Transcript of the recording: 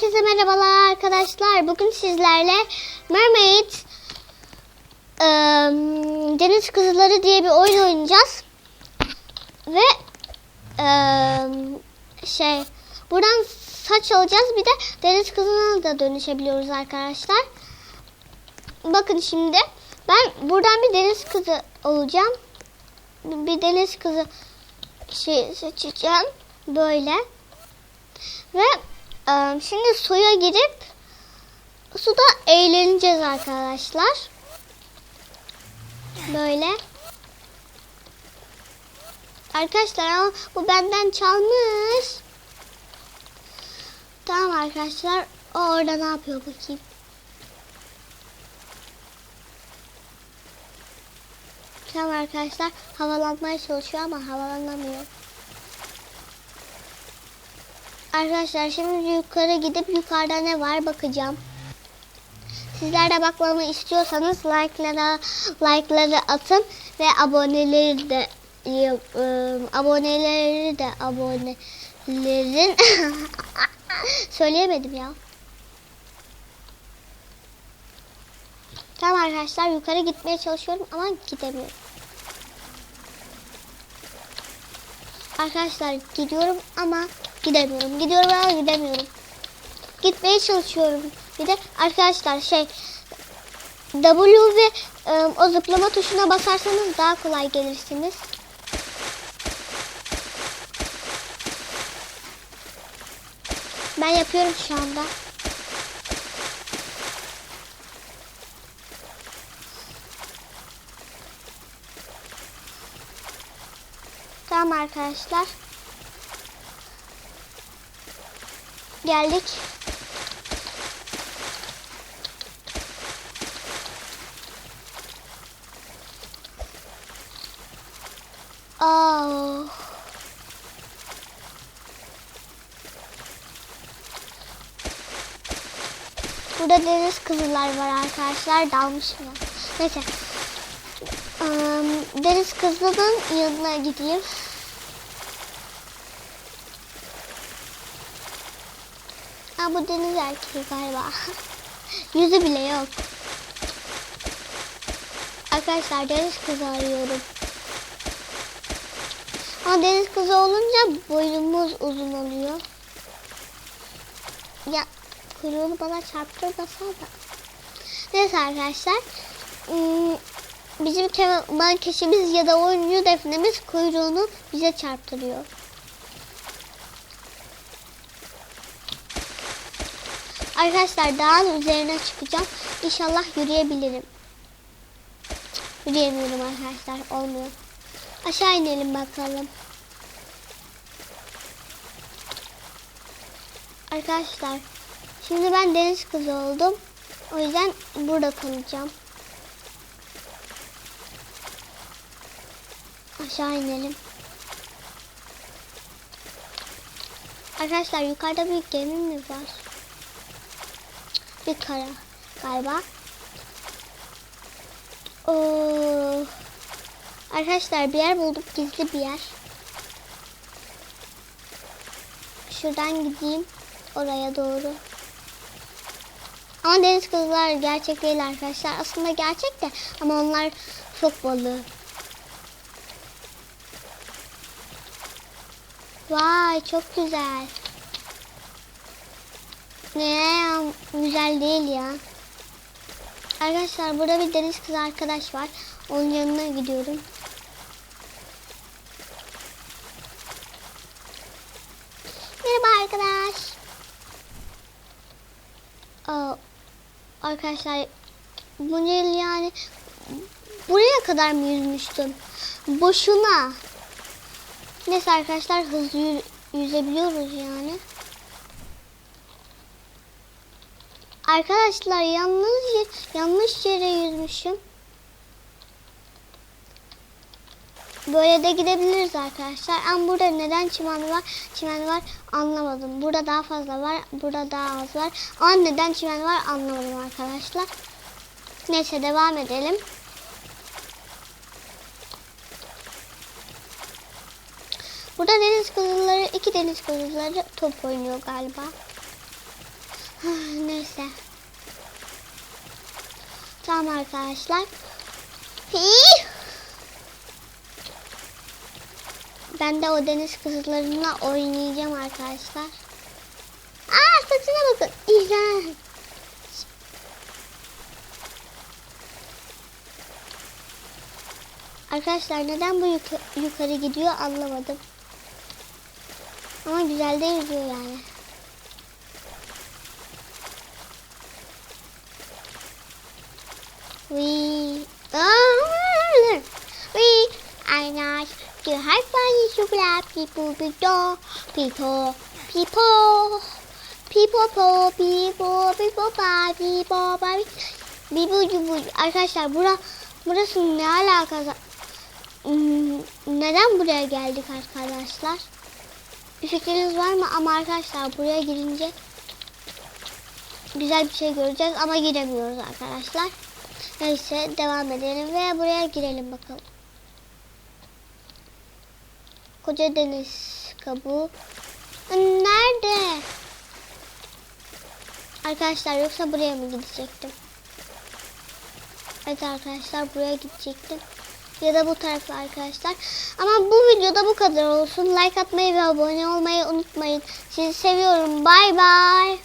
Herkese merhabalar arkadaşlar. Bugün sizlerle Mermaid Deniz Kızıları diye bir oyun oynayacağız. Ve şey buradan saç alacağız. Bir de deniz kızına da dönüşebiliyoruz arkadaşlar. Bakın şimdi ben buradan bir deniz kızı olacağım. Bir deniz kızı şey seçeceğim. Böyle. Ve şimdi suya girip suda eğleneceğiz arkadaşlar. Böyle. Arkadaşlar ama bu benden çalmış. Tamam arkadaşlar. O orada ne yapıyor bakayım. Tamam arkadaşlar havalanmaya çalışıyor ama havalanamıyor. Arkadaşlar şimdi yukarı gidip yukarıda ne var bakacağım. Sizler de bakmamı istiyorsanız like'lara like'ları atın ve aboneleri de ıı, aboneleri de abonelerin söyleyemedim ya. Tamam arkadaşlar yukarı gitmeye çalışıyorum ama gidemiyorum. Arkadaşlar gidiyorum ama gidemiyorum. Gidiyorum ama gidemiyorum. Gitmeye çalışıyorum. Bir de arkadaşlar şey W ve e, o zıplama tuşuna basarsanız daha kolay gelirsiniz. Ben yapıyorum şu anda. Tamam arkadaşlar. Geldik. Oh. Burada deniz kızılar var arkadaşlar. Dalmış mı? Neyse. Im, deniz kızının yanına gideyim. Ha bu deniz erkeği galiba. Yüzü bile yok. Arkadaşlar deniz kızı arıyorum. Ama deniz kızı olunca boyumuz uzun oluyor. Ya kuyruğunu bana çarptırmasana da. Neyse arkadaşlar. ım, Bizim keman keşimiz ya da oyuncu defnemiz kuyruğunu bize çarptırıyor. Arkadaşlar dağın üzerine çıkacağım. İnşallah yürüyebilirim. Yürüyemiyorum arkadaşlar. Olmuyor. Aşağı inelim bakalım. Arkadaşlar şimdi ben deniz kızı oldum. O yüzden burada kalacağım. Aşağı inelim. Arkadaşlar yukarıda bir gemi mi var? Bir kara galiba. Oo. Arkadaşlar bir yer bulduk gizli bir yer. Şuradan gideyim oraya doğru. Ama deniz kızlar gerçek değil arkadaşlar. Aslında gerçek de ama onlar çok balığı. Vay çok güzel. Ne ya, güzel değil ya. Arkadaşlar burada bir deniz kızı arkadaş var. Onun yanına gidiyorum. Merhaba arkadaş. Aa, arkadaşlar bu yıl yani buraya kadar mı yüzmüştüm? Boşuna. Neyse arkadaşlar hızlı yü- yüzebiliyoruz yani. Arkadaşlar yanlış yanlış yere yüzmüşüm. Böyle de gidebiliriz arkadaşlar. Ama burada neden çimen var? Çimen var anlamadım. Burada daha fazla var. Burada daha az var. Ama neden çimen var anlamadım arkadaşlar. Neyse devam edelim. Burada deniz kızılları, iki deniz kızılları top oynuyor galiba. Arkadaşlar. Hii. Ben de o deniz kızlarına oynayacağım arkadaşlar. Aa saçına bakın. İğrenç. Arkadaşlar neden bu yuka- yukarı gidiyor anlamadım. Ama güzel de yüzüyor yani. Chocolate people people people people people po people people pa people pa arkadaşlar bura burası ne alakası neden buraya geldik arkadaşlar bir fikriniz var mı ama arkadaşlar buraya girince güzel bir şey göreceğiz ama giremiyoruz arkadaşlar Neyse devam edelim ve buraya girelim bakalım. Koca deniz kabuğu. Nerede? Arkadaşlar yoksa buraya mı gidecektim? Evet arkadaşlar buraya gidecektim. Ya da bu tarafa arkadaşlar. Ama bu videoda bu kadar olsun. Like atmayı ve abone olmayı unutmayın. Sizi seviyorum. Bay bay.